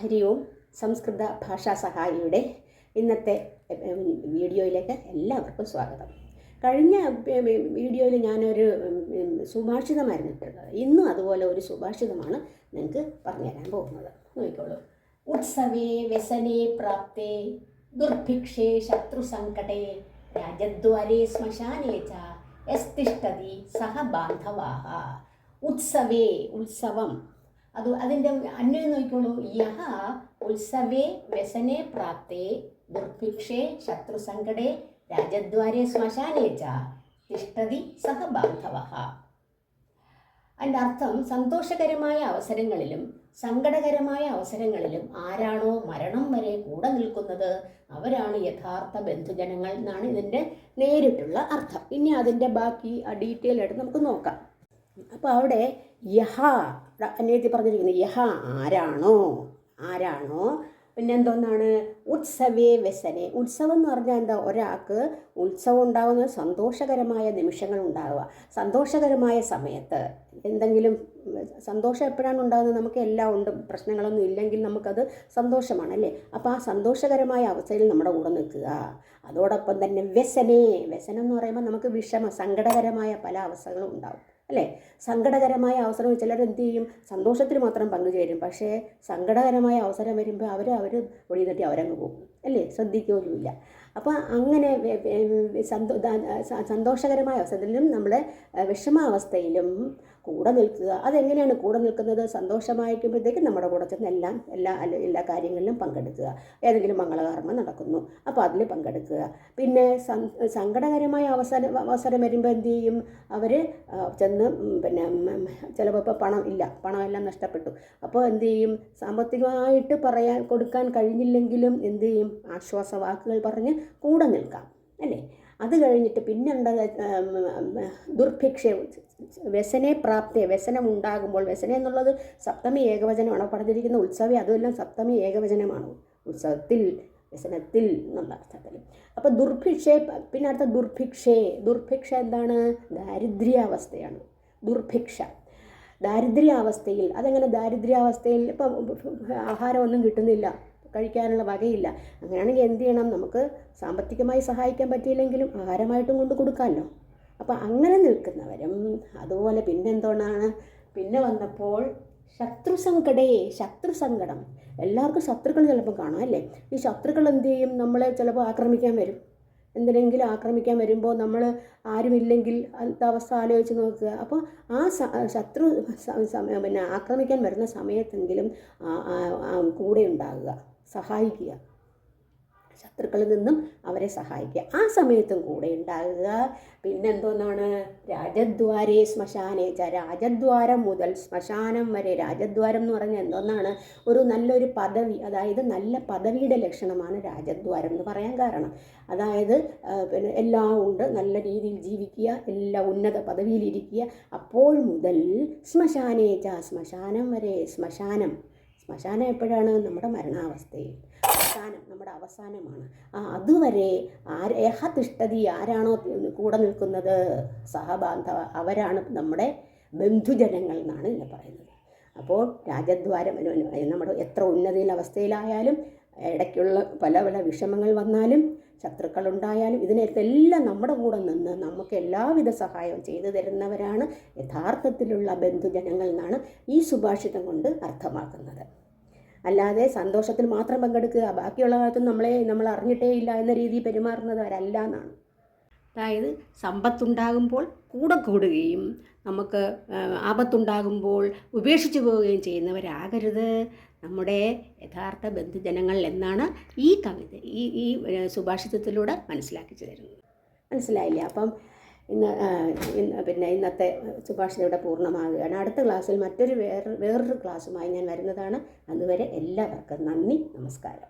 ഹരി ഓം സംസ്കൃത ഭാഷാ സഹായിയുടെ ഇന്നത്തെ വീഡിയോയിലേക്ക് എല്ലാവർക്കും സ്വാഗതം. കഴിഞ്ഞ വീഡിയോയിൽ ഞാനൊരു സുഭാഷിതമായിരുന്നു ഇട്ടിരുന്നത് ഇന്നും അതുപോലെ ഒരു സുഭാഷിതമാണ് നിങ്ങൾക്ക് പറഞ്ഞുതരാൻ പോകുന്നത്. നോക്കിക്കോളൂ. ഉത്സവേ വ്യസനേ പ്രാപ്തേ ദുർഭിക്ഷേ ശത്രുസങ്കടേ രാജദ്വാരേ ശ്മശാനേ ച സഹ ഉത്സവേ ഉത്സവം അത് അതിന്റെ അന്വയം നോക്കിക്കോളൂ. യഹ ഉത്സവേ വ്യസനേ പ്രാപ്തേ ദുർഭിക്ഷേ ശത്രുസങ്കടേ രാജദ്വാരേ ശ്മശാനേ ച തിഷ്ടതി സഹ ബാന്ധവഃ. അതിന്റെ അർത്ഥം സന്തോഷകരമായ അവസരങ്ങളിലും സങ്കടകരമായ അവസരങ്ങളിലും ആരാണോ മരണം വരെ കൂടെ നിൽക്കുന്നത് അവരാണ് യഥാർത്ഥ ബന്ധുജനങ്ങൾ എന്നാണ് ഇതിന്റെ നേരിട്ടുള്ള അർത്ഥം. ഇനി അതിന്റെ ബാക്കി ഡീറ്റെയിൽ ആയിട്ട് നമുക്ക് നോക്കാം. അപ്പോൾ അവിടെ യഹ അന്യത്തിൽ പറഞ്ഞിരിക്കുന്നത് യഹ ആരാണോ? ആരാണോ? പിന്നെ എന്തോന്നാണ് ഉത്സവേ വ്യസനെ. ഉത്സവം എന്ന് പറഞ്ഞാൽ എന്താ? ഒരാൾക്ക് ഉത്സവം ഉണ്ടാകുന്ന സന്തോഷകരമായ നിമിഷങ്ങൾ ഉണ്ടാവുക. സന്തോഷകരമായ സമയത്ത് എന്തെങ്കിലും സന്തോഷം എപ്പോഴാണ് ഉണ്ടാകുന്നത്? നമുക്ക് എല്ലാം ഉണ്ട് പ്രശ്നങ്ങളൊന്നും ഇല്ലെങ്കിൽ നമുക്കത് സന്തോഷമാണ് അല്ലേ? അപ്പോൾ ആ സന്തോഷകരമായ അവസ്ഥയിൽ നമ്മുടെ കൂടെ നിൽക്കുക. അതോടൊപ്പം തന്നെ വ്യസനേ. വ്യസനം എന്ന് പറയുമ്പോൾ നമുക്ക് വിഷമ സങ്കടകരമായ പല അവസ്ഥകളും ഉണ്ടാവും. അല്ലേ? സങ്കടകരമായ അവസരം ചിലർ എന്ത് ചെയ്യും? സന്തോഷത്തിൽ മാത്രം പങ്കുചേരും. പക്ഷേ സങ്കടകരമായ അവസരം വരുമ്പോൾ അവർ അവർ ഒഴി തട്ടി അവരങ്ങ് പോകും. അല്ലേ? ശ്രദ്ധിക്കുകയുമില്ല അപ്പോൾ അങ്ങനെ സന്തോ സന്തോഷകരമായ അവസരത്തിലും നമ്മളെ വിഷമാവസ്ഥയിലും കൂടെ നിൽക്കുക. അതെങ്ങനെയാണ് കൂടെ നിൽക്കുന്നത്? സന്തോഷമായിരിക്കുമ്പോഴത്തേക്കും നമ്മുടെ കൂടെ ചെന്ന് എല്ലാം എല്ലാ എല്ലാ കാര്യങ്ങളിലും പങ്കെടുക്കുക. ഏതെങ്കിലും മംഗളകർമ്മം നടക്കുന്നു. അപ്പോൾ അതിൽ പങ്കെടുക്കുക. പിന്നെ സങ്കടകരമായ അവസരം അവസരം വരുമ്പോൾ എന്ത് ചെയ്യും? അവർ ചെന്ന് പിന്നെ ചിലപ്പോൾ ഇപ്പോൾ പണം ഇല്ല. പണമെല്ലാം നഷ്ടപ്പെട്ടു. അപ്പോൾ എന്ത് ചെയ്യും? സാമ്പത്തികമായിട്ട് പറയാൻ കൊടുക്കാൻ കഴിഞ്ഞില്ലെങ്കിലും എന്ത് ചെയ്യും? ആശ്വാസവാക്കുകൾ പറഞ്ഞ് കൂടെ നിൽക്കാം അല്ലേ? അത് കഴിഞ്ഞിട്ട് പിന്നെന്താ ദുർഭിക്ഷ വ്യസനെ പ്രാപ്തി വ്യസനം ഉണ്ടാകുമ്പോൾ വ്യസനം എന്നുള്ളത് സപ്തമി ഏകവചനമാണ് പറഞ്ഞിരിക്കുന്ന ഉത്സവം അതുമെല്ലാം സപ്തമി ഏകവചനമാണ്. ഉത്സവത്തിൽ വ്യസനത്തിൽ എന്നുള്ള അർത്ഥത്തിൽ. അപ്പോൾ ദുർഭിക്ഷയെ പിന്നെ അടുത്ത ദുർഭിക്ഷേ ദുർഭിക്ഷ എന്താണ്? ദാരിദ്ര്യാവസ്ഥയാണ്. ദുർഭിക്ഷ. ദാരിദ്ര്യാവസ്ഥയിൽ അതെങ്ങനെ ദാരിദ്ര്യാവസ്ഥയിൽ ഇപ്പം ആഹാരമൊന്നും കിട്ടുന്നില്ല. കഴിക്കാനുള്ള വകയില്ല. അങ്ങനെയാണെങ്കിൽ എന്ത് ചെയ്യണം? നമുക്ക് സാമ്പത്തികമായി സഹായിക്കാൻ പറ്റിയില്ലെങ്കിലും ആഹാരമായിട്ടും കൊണ്ട് കൊടുക്കാമല്ലോ അപ്പോൾ അങ്ങനെ നിൽക്കുന്നവരും അതുപോലെ പിന്നെന്തുകൊണ്ടാണ്? പിന്നെ വന്നപ്പോൾ ശത്രു സങ്കടേ ശത്രു സങ്കടം. എല്ലാവർക്കും ശത്രുക്കൾ ചിലപ്പോൾ കാണാം അല്ലേ? ഈ ശത്രുക്കൾ എന്ത് ചെയ്യും? നമ്മളെ ചിലപ്പോൾ ആക്രമിക്കാൻ വരും. എന്തിനെങ്കിലും ആക്രമിക്കാൻ വരുമ്പോൾ നമ്മൾ ആരുമില്ലെങ്കിൽ അന്നത്തെ അവസ്ഥ ആലോചിച്ച് നോക്കുക. അപ്പോൾ ആ ശത്രു പിന്നെ ആക്രമിക്കാൻ വരുന്ന സമയത്തെങ്കിലും കൂടെ ഉണ്ടാകുക. സഹായിക്കുക. ശത്രുക്കളിൽ നിന്നും അവരെ സഹായിക്കുക. ആ സമയത്തും കൂടെ ഉണ്ടാകുക. പിന്നെന്തോന്നാണ്? രാജദ്വാരേ ശ്മശാനേച്ച രാജദ്വാരം മുതൽ ശ്മശാനം വരെ. രാജദ്വാരം എന്ന് പറഞ്ഞാൽ എന്തോന്നാണ്? ഒരു നല്ലൊരു പദവി അതായത് നല്ല പദവിയുടെ ലക്ഷണമാണ് രാജദ്വാരം എന്ന് പറയാൻ കാരണം. അതായത് പിന്നെ എല്ലാം ഉണ്ട്. നല്ല രീതിയിൽ ജീവിക്കുക എല്ലാ ഉന്നത പദവിയിലിരിക്കുക അപ്പോൾ മുതൽ ശ്മശാനേച്ച ശ്മശാനം വരെ. ശ്മശാനം. ശ്മശാനം എപ്പോഴാണ് നമ്മുടെ മരണാവസ്ഥയിൽ അവസാനം നമ്മുടെ അവസാനമാണ്. ആ അതുവരെ ആരേഹ തിഷ്ടതി ആരാണോ കൂടെ നിൽക്കുന്നത്? സഹബാന്ധവ അവരാണ് നമ്മുടെ ബന്ധുജനങ്ങൾ എന്നാണ് ഇതിനെ പറയുന്നത്. അപ്പോൾ രാജദ്വാരം നമ്മുടെ എത്ര ഉന്നതിയിൽ അവസ്ഥയിലായാലും ഇടയ്ക്കുള്ള പല പല വിഷമങ്ങൾ വന്നാലും ശത്രുക്കളുണ്ടായാലും ഇതിനെല്ലാം നമ്മുടെ കൂടെ നിന്ന് നമുക്ക് എല്ലാവിധ സഹായവും ചെയ്തു തരുന്നവരാണ് യഥാർത്ഥത്തിലുള്ള ബന്ധുജനങ്ങൾ എന്നാണ് ഈ സുഭാഷിതം കൊണ്ട് അർത്ഥമാക്കുന്നത്. അല്ലാതെ സന്തോഷത്തിൽ മാത്രം പങ്കെടുക്കുക. ബാക്കിയുള്ള കാലത്തും നമ്മളെ നമ്മൾ അറിഞ്ഞിട്ടേ ഇല്ല എന്ന രീതിയിൽ പെരുമാറുന്നവരല്ല എന്നാണ് അതായത് സമ്പത്തുണ്ടാകുമ്പോൾ കൂടെ കൂടുകയും നമുക്ക് ആപത്തുണ്ടാകുമ്പോൾ ഉപേക്ഷിച്ചു പോവുകയും ചെയ്യുന്നവരാകരുത്. നമ്മുടെ യഥാർത്ഥ ബന്ധുജനങ്ങൾ എന്നാണ് ഈ കവിത ഈ ഈ സുഭാഷിതത്തിലൂടെ മനസ്സിലാക്കി തരുന്നത്. മനസ്സിലായില്ലേ? അപ്പം ഇന്ന് ഇന്ന് പിന്നെ ഇന്നത്തെ ശുപാർശ ഇവിടെ പൂർണമാകുകയാണ് അടുത്ത ക്ലാസ്സിൽ മറ്റൊരു വേറെ വേറൊരു ക്ലാസ്സുമായി ഞാൻ വരുന്നതാണ്. അതുവരെ എല്ലാവർക്കും നന്ദി നമസ്കാരം.